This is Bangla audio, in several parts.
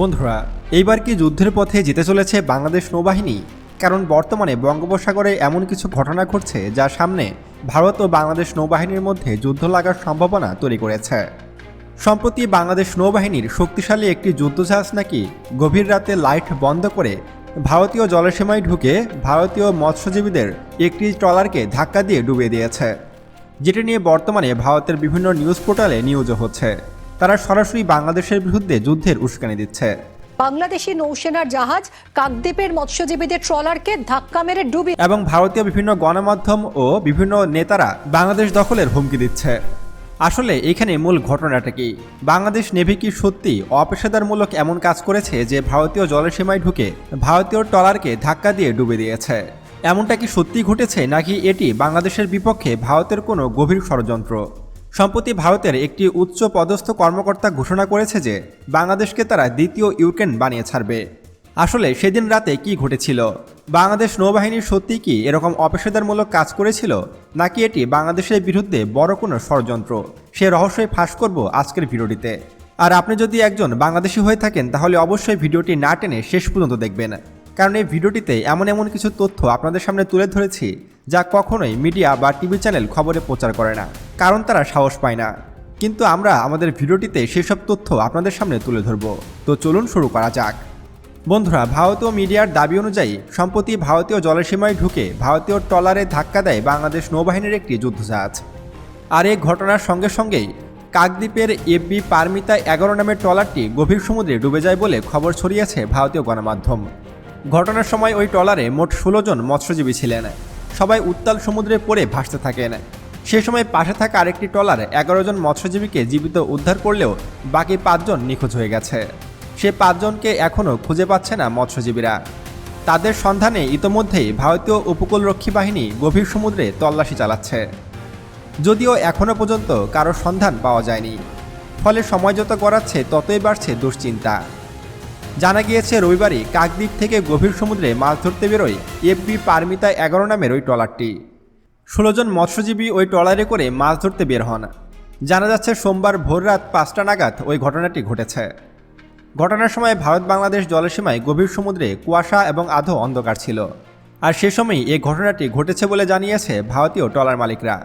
বন্ধুরা, এইবার কি যুদ্ধের পথে যেতে চলেছে বাংলাদেশ নৌবাহিনী? কারণ বর্তমানে বঙ্গোপসাগরে এমন কিছু ঘটনা ঘটছে যা সামনে ভারত ও বাংলাদেশ নৌবাহিনীর মধ্যে যুদ্ধ লাগার সম্ভাবনা তৈরি করেছে। সম্প্রতি বাংলাদেশ নৌবাহিনীর শক্তিশালী একটি যুদ্ধজাহাজ নাকি গভীর রাতে লাইট বন্ধ করে ভারতীয় জলসীমায় ঢুকে ভারতীয় মৎস্যজীবীদের একটি ট্রলারকে ধাক্কা দিয়ে ডুবিয়ে দিয়েছে। যেটি নিয়ে বর্তমানে ভারতের বিভিন্ন নিউজ পোর্টালে নিউজও হচ্ছে। তারা সরাসরি বাংলাদেশের বিরুদ্ধে যুদ্ধের উস্কানি দিচ্ছে। বাংলাদেশি নৌসেনার জাহাজ কাকদ্বীপের মৎস্যজীবীদের ট্রলারকে ধাক্কা মেরে ডুবি এবং ভারতীয় বিভিন্ন গণমাধ্যম ও বিভিন্ন নেতারা বাংলাদেশ দখলের হুমকি দিচ্ছে। আসলে এখানে মূল ঘটনাটা কি? বাংলাদেশ নেভি কি সত্যি অপেশাদারমূলক এমন কাজ করেছে যে ভারতীয় জলসীমায় ঢুকে ভারতীয় ট্রলারকে ধাক্কা দিয়ে ডুবে দিয়েছে? এমনটা কি সত্যি ঘটেছে নাকি এটি বাংলাদেশের বিপক্ষে ভারতের কোনো গভীর ষড়যন্ত্র? সম্প্রতি ভারতের একটি উচ্চ পদস্থ কর্মকর্তা ঘোষণা করেছে যে বাংলাদেশকে তারা দ্বিতীয় ইউক্রেন বানিয়ে ছাড়বে। আসলে সেদিন রাতে কি ঘটেছিল? বাংলাদেশ নৌবাহিনী সত্যি কি এরকম অপেশাদারমূলক কাজ করেছিল? নাকি এটি বাংলাদেশের বিরুদ্ধে বড় কোনো ষড়যন্ত্র? সে রহস্যই ফাঁস করব আজকের ভিডিওটিতে। আর আপনি যদি একজন বাংলাদেশি হয়ে থাকেন, তাহলে অবশ্যই ভিডিওটি না টেনে শেষ পর্যন্ত দেখবেন। কারণ এই ভিডিওটিতে এমন এমন কিছু তথ্য আপনাদের সামনে তুলে ধরেছি যা কখনোই মিডিয়া বা টিভি চ্যানেল খবরে প্রচার করে না, কারণ তারা সাহস পায় না। কিন্তু আমরা আমাদের ভিডিওটিতে সেসব তথ্য আপনাদের সামনে তুলে ধরব। তো চলুন শুরু করা যাক। বন্ধুরা, ভারতীয় মিডিয়ার দাবি অনুযায়ী, সম্প্রতি ভারতীয় জলসীমায় ঢুকে ভারতীয় ট্রলারে ধাক্কা দেয় বাংলাদেশ নৌবাহিনীর একটি যুদ্ধজাহাজ। আর এই ঘটনার সঙ্গে সঙ্গেই কাকদ্বীপের এফবি পারমিতা এগারো নামের ট্রলারটি গভীর সমুদ্রে ডুবে যায় বলে খবর ছড়িয়েছে ভারতীয় গণমাধ্যম। ঘটনার সময় ওই ট্রলারে মোট ষোলো জন মৎস্যজীবী ছিলেন। সবাই উত্তাল সমুদ্রে পড়ে ভাসতে থাকেন। সে সময় পাশে থাকা আরেকটি ট্রলার এগারো জন মৎস্যজীবীকে জীবিত উদ্ধার করলেও বাকি পাঁচজন নিখোঁজ হয়ে গেছে। সে পাঁচজনকে এখনও খুঁজে পাচ্ছে না মৎস্যজীবীরা। তাদের সন্ধানে ইতোমধ্যেই ভারতীয় উপকূলরক্ষী বাহিনী গভীর সমুদ্রে তল্লাশি চালাচ্ছে। যদিও এখনও পর্যন্ত কারও সন্ধান পাওয়া যায়নি। ফলে সময় যত গড়াচ্ছে, ততই বাড়ছে দুশ্চিন্তা। জানা গিয়েছে, রবিবারই কাকদ্বীপ থেকে গভীর সমুদ্রে মাছ ধরতে বেরোয় এফবি পারমিতা এগারো নামের ওই ট্রলারটি। ষোলো জন মৎস্যজীবী ওই ট্রলারে করে মাছ ধরতে বের হন। জানা যাচ্ছে, সোমবার ভোররাত পাঁচটা নাগাদ ওই ঘটনাটি ঘটেছে। ঘটনার সময় ভারত বাংলাদেশ জলসীমায় গভীর সমুদ্রে কুয়াশা এবং আধো অন্ধকার ছিল। আর সে সময় এই ঘটনাটি ঘটেছে বলে জানিয়েছে ভারতীয় ট্রলার মালিকরা।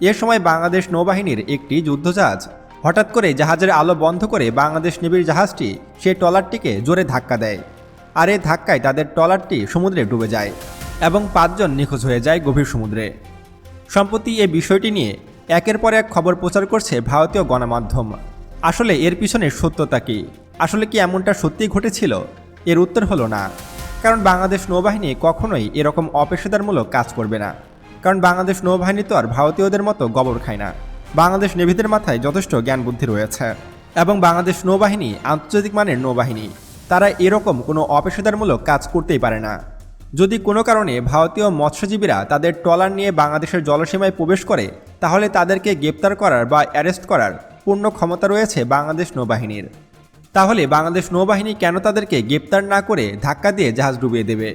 এ সময় বাংলাদেশ নৌবাহিনীর একটি যুদ্ধজাহাজ হঠাৎ করে জাহাজের আলো বন্ধ করে বাংলাদেশ নেভির জাহাজটি সেই ট্রলারটিকে জোরে ধাক্কা দেয়। আর এই ধাক্কায় তাদের ট্রলারটি সমুদ্রে ডুবে যায় এবং পাঁচজন নিখোঁজ হয়ে যায় গভীর সমুদ্রে। সম্প্রতি এই বিষয়টি নিয়ে একের পর এক খবর প্রচার করছে ভারতীয় গণমাধ্যম। আসলে এর পিছনে সত্যতা কি? আসলে কি এমনটা সত্যিই ঘটেছিল? এর উত্তর হলো না। কারণ বাংলাদেশ নৌবাহিনী কখনোই এরকম অপেশাদারমূলক কাজ করবে না। কারণ বাংলাদেশ নৌবাহিনী তো আর ভারতীয়দের মতো গবর খায় না। বাংলাদেশ নেভিদের মাথায় যথেষ্ট জ্ঞান বুদ্ধি রয়েছে এবং বাংলাদেশ নৌবাহিনী আন্তর্জাতিক মানের নৌবাহিনী। তারা এরকম কোনো অপেশাদারমূলক কাজ করতেই পারে না। যদি কোনো কারণে ভারতীয় মৎস্যজীবীরা তাদের ট্রলার নিয়ে বাংলাদেশের জলসীমায় প্রবেশ করে, তাহলে তাদেরকে গ্রেপ্তার করার বা অ্যারেস্ট করার পূর্ণ ক্ষমতা রয়েছে বাংলাদেশ নৌবাহিনীর। তাহলে বাংলাদেশ নৌবাহিনী কেন তাদেরকে গ্রেপ্তার না করে ধাক্কা দিয়ে জাহাজ ডুবিয়ে দেবে?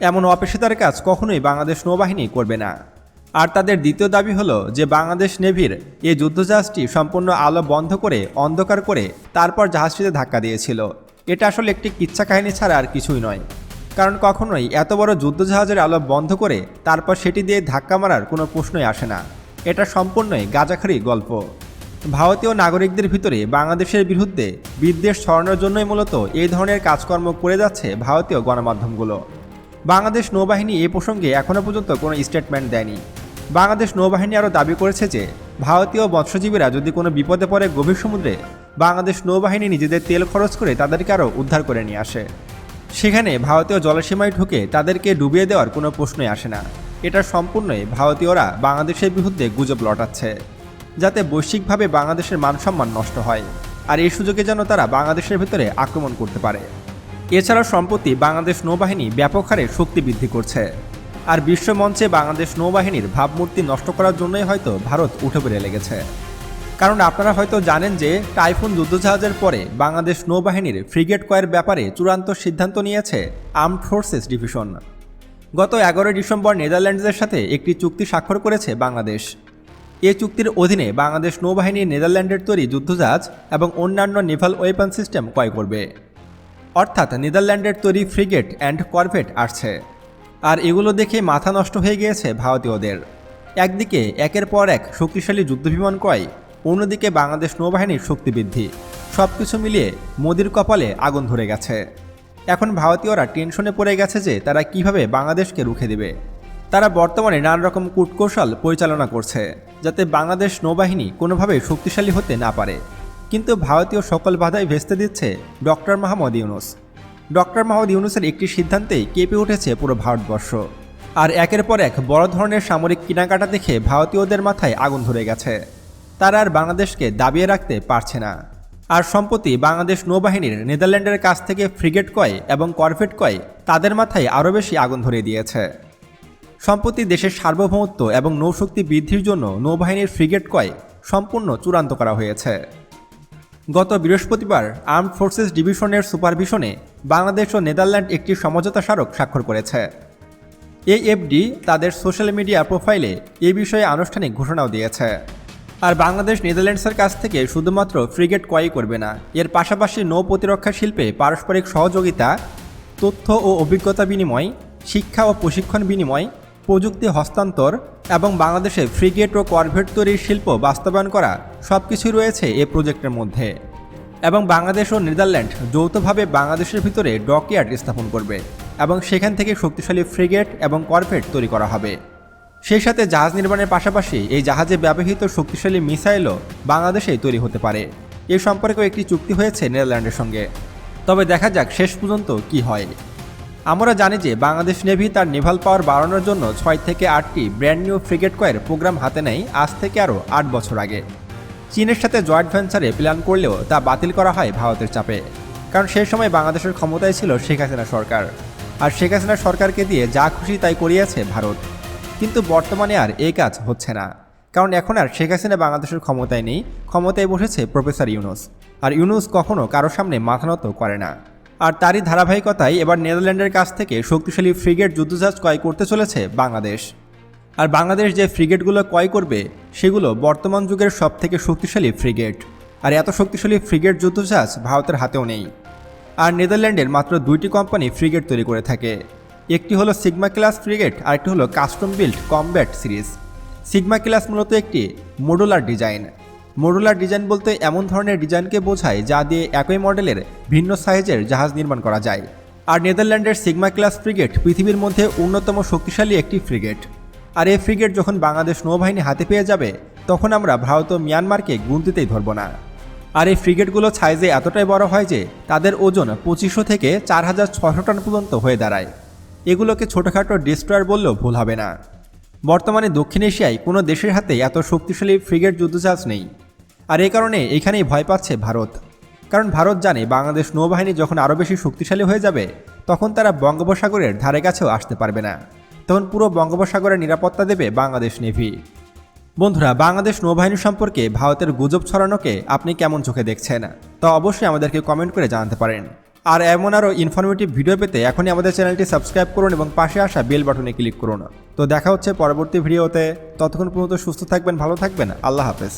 এমন অপেশাদার কাজ কখনোই বাংলাদেশ নৌবাহিনী করবে না। আর তাদের দ্বিতীয় দাবি হলো যে বাংলাদেশ নেভির এই যুদ্ধজাহাজটি সম্পূর্ণ আলো বন্ধ করে, অন্ধকার করে তারপর জাহাজটিতে ধাক্কা দিয়েছিল। এটা আসলে একটি কিচ্ছা কাহিনী ছাড়া আর কিছুই নয়। কারণ কখনোই এত বড় যুদ্ধজাহাজের আলো বন্ধ করে তারপর সেটি দিয়ে ধাক্কা মারার কোনো প্রশ্নই আসে না। এটা সম্পূর্ণই গাজাখারি গল্প। ভারতীয় নাগরিকদের ভিতরে বাংলাদেশের বিরুদ্ধে বিদ্বেষ ছড়ানোর জন্যই মূলত এই ধরনের কাজকর্ম করে যাচ্ছে ভারতীয় গণমাধ্যমগুলো। বাংলাদেশ নৌবাহিনী এ প্রসঙ্গে এখনও পর্যন্ত কোনো স্টেটমেন্ট দেয়নি। বাংলাদেশ নৌবাহিনী আরও দাবি করেছে যে, ভারতীয় মৎস্যজীবীরা যদি কোনো বিপদে পড়ে গভীর সমুদ্রে, বাংলাদেশ নৌবাহিনী নিজেদের তেল খরচ করে তাদেরকে আরও উদ্ধার করে নিয়ে আসে। সেখানে ভারতীয় জলসীমায় ঢুকে তাদেরকে ডুবিয়ে দেওয়ার কোনো প্রশ্নই আসে না। এটা সম্পূর্ণই ভারতীয়রা বাংলাদেশের বিরুদ্ধে গুজব লটাচ্ছে, যাতে বৈশ্বিকভাবে বাংলাদেশের মানসম্মান নষ্ট হয়, আর এই সুযোগে যেন তারা বাংলাদেশের ভিতরে আক্রমণ করতে পারে। এছাড়াও সম্প্রতি বাংলাদেশ নৌবাহিনী ব্যাপক হারে শক্তি বৃদ্ধি করছে। আর বিশ্বমঞ্চে বাংলাদেশ নৌবাহিনীর ভাবমূর্তি নষ্ট করার জন্যই হয়তো ভারত উঠে বেড়ে লেগেছে। কারণ আপনারা হয়তো জানেন যে টাইফুন যুদ্ধজাহাজের পরে বাংলাদেশ নৌবাহিনীর ফ্রিগেট কয়ের ব্যাপারে চূড়ান্ত সিদ্ধান্ত নিয়েছে আর্মড ফোর্সেস ডিভিশন। গত এগারোই ডিসেম্বর নেদারল্যান্ডসের সাথে একটি চুক্তি স্বাক্ষর করেছে বাংলাদেশ। এ চুক্তির অধীনে বাংলাদেশ নৌবাহিনী নেদারল্যান্ডের তৈরি যুদ্ধজাহাজ এবং অন্যান্য নেভাল ওয়েপন সিস্টেম ক্রয় করবে। অর্থাৎ নেদারল্যান্ডের তৈরি ফ্রিগেট অ্যান্ড করভেট আসছে। আর এগুলো দেখে মাথা নষ্ট হয়ে গিয়েছে ভারতীয়দের। একদিকে, একের পর এক শক্তিশালী যুদ্ধবিমান ক্রয়, অন্যদিকে বাংলাদেশ নৌবাহিনীর শক্তি বৃদ্ধি। সব কিছু মিলিয়ে মোদির কপালে আগুন ধরে গেছে। এখন ভারতীয়রা টেনশনে পড়ে গেছে যে তারা কীভাবে বাংলাদেশকে রুখে দেবে। তারা বর্তমানে নানা রকম কূটকৌশল পরিচালনা করছে, যাতে বাংলাদেশ নৌবাহিনী কোনোভাবে শক্তিশালী হতে না পারে। কিন্তু ভারতীয় সকল বাধাই ভেস্তে দিচ্ছে ডক্টর মাহমুদ ইউনুস। ডক্টর মাহমুদ ইউনুসের একটি সিদ্ধান্তেই কেঁপে উঠেছে পুরো ভারতবর্ষ। আর একের পর এক বড় ধরনের সামরিক কেনাকাটা দেখে ভারতীয়দের মাথায় আগুন ধরে গেছে। তারা আর বাংলাদেশকে দাবিয়ে রাখতে পারছে না। আর সম্প্রতি বাংলাদেশ নৌবাহিনীর নেদারল্যান্ডের কাছ থেকে ফ্রিগেট কয় এবং করভেট কয় তাদের মাথায় আরও বেশি আগুন ধরিয়ে দিয়েছে। সম্প্রতি দেশের সার্বভৌমত্ব এবং নৌশক্তি বৃদ্ধির জন্য নৌবাহিনীর ফ্রিগেট কয় সম্পূর্ণ চূড়ান্ত করা হয়েছে। গত বৃহস্পতিবার আর্মড ফোর্সেস ডিভিশনের সুপারভিশনে বাংলাদেশ ও নেদারল্যান্ড একটি সমঝোতা স্মারক স্বাক্ষর করেছে। এএফডি তাদের সোশ্যাল মিডিয়া প্রোফাইলে এ বিষয়ে আনুষ্ঠানিক ঘোষণাও দিয়েছে। আর বাংলাদেশ নেদারল্যান্ডসের কাছ থেকে শুধুমাত্র ফ্রিগেট ক্রয় করবে না, এর পাশাপাশি নৌ প্রতিরক্ষা শিল্পে পারস্পরিক সহযোগিতা, তথ্য ও অভিজ্ঞতা বিনিময়, শিক্ষা ও প্রশিক্ষণ বিনিময় প্রযুক্তি হস্তান্তর এবং বাংলাদেশে ফ্রিগেট ও করভেট তৈরির শিল্প বাস্তবায়ন করা সব কিছুই রয়েছে এ প্রজেক্টের মধ্যে। এবং বাংলাদেশ ও নেদারল্যান্ড যৌথভাবে বাংলাদেশের ভিতরে ডকইয়ার্ড স্থাপন করবে এবং সেখান থেকে শক্তিশালী ফ্রিগেট এবং করভেট তৈরি করা হবে। সেই সাথে জাহাজ নির্মাণের পাশাপাশি এই জাহাজে ব্যবহৃত শক্তিশালী মিসাইলও বাংলাদেশেই তৈরি হতে পারে। এ সম্পর্কেও একটি চুক্তি হয়েছে নেদারল্যান্ডের সঙ্গে। তবে দেখা যাক শেষ পর্যন্ত কি হয়। আমরা জানি যে বাংলাদেশ নেভি তার নেভাল পাওয়ার বাড়ানোর জন্য ছয় থেকে আটটি ব্র্যান্ড নিউ ফ্রিগেট কয়ের প্রোগ্রাম হাতে নেয় আজ থেকে আরও আট বছর আগে। চীনের সাথে জয়েন্ট ভেঞ্চারে প্ল্যান করলেও তা বাতিল করা হয় ভারতের চাপে, কারণ সেই সময় বাংলাদেশের ক্ষমতায় ছিল শেখ হাসিনা সরকার। আর শেখ হাসিনা সরকারকে দিয়ে যা খুশি তাই করিয়েছে ভারত। কিন্তু বর্তমানে আর এই কাজ হচ্ছে না, কারণ এখন আর শেখ হাসিনা বাংলাদেশের ক্ষমতায় নেই, ক্ষমতায় বসেছে প্রফেসর ইউনুস। আর ইউনুস কখনও কারও সামনে মাথা নত করে না। আর তারই ধারাবাহিকতায় এবার নেদারল্যান্ডের কাছ থেকে শক্তিশালী ফ্রিগেট যুদ্ধজাহাজ ক্রয় করতে চলেছে বাংলাদেশ। আর বাংলাদেশ যে ফ্রিগেটগুলো ক্রয় করবে, সেগুলো বর্তমান যুগের সব থেকে শক্তিশালী ফ্রিগেট। আর এত শক্তিশালী ফ্রিগেট যুদ্ধজাহাজ ভারতের হাতেও নেই। আর নেদারল্যান্ডের মাত্র দুইটি কোম্পানি ফ্রিগেট তৈরি করে থাকে। একটি হলো সিগমা ক্লাস ফ্রিগেট আর একটি হলো custom build combat series. Sigma class মূলত একটি মডুলার ডিজাইন। মডুলার ডিজাইন বলতে এমন ধরনের ডিজাইনকে বোঝায় যা দিয়ে একই মডেলের ভিন্ন সাইজের জাহাজ নির্মাণ করা যায়। আর নেদারল্যান্ডের সিগমা ক্লাস ফ্রিগেট পৃথিবীর মধ্যে অন্যতম শক্তিশালী একটি ফ্রিগেট আর এই ফ্রিগেট যখন বাংলাদেশ নৌবাহিনী হাতে পেয়ে যাবে, তখন আমরা ভারত ও মিয়ানমারকে গুনতিতেই ধরব না। আর এই ফ্রিগেটগুলো সাইজে এতটাই বড় হয় যে, তাদের ওজন পঁচিশশো থেকে চার হাজার ছশো টন পর্যন্ত হয়ে দাঁড়ায়। এগুলোকে ছোটোখাটো ডিস্ট্রয়ার বললেও ভুল হবে না। বর্তমানে দক্ষিণ এশিয়ায় কোনো দেশের হাতে এত শক্তিশালী ফ্রিগেট যুদ্ধজাহাজ নেই। আর এই কারণে এখানেই ভয় পাচ্ছে ভারত। কারণ ভারত জানে বাংলাদেশ নৌবাহিনী যখন আরও বেশি শক্তিশালী হয়ে যাবে, তখন তারা বঙ্গোপসাগরের ধারে কাছেও আসতে পারবে না। তখন পুরো বঙ্গোপসাগরের নিরাপত্তা দেবে বাংলাদেশ নেভি। বন্ধুরা, বাংলাদেশ নৌবাহিনী সম্পর্কে ভারতের গুজব ছড়ানোকে আপনি কেমন চোখে দেখছেন? তা অবশ্যই আমাদেরকে কমেন্ট করে জানাতে পারেন। আর এমন আরও ইনফরমেটিভ ভিডিও পেতে এখনই আমাদের চ্যানেলটি সাবস্ক্রাইব করুন এবং পাশে আসা বেল বাটনে ক্লিক করুন। তো দেখা হচ্ছে পরবর্তী ভিডিওতে ততক্ষণ পর্যন্ত সুস্থ থাকবেন, ভালো থাকবেন। আল্লাহ হাফেজ।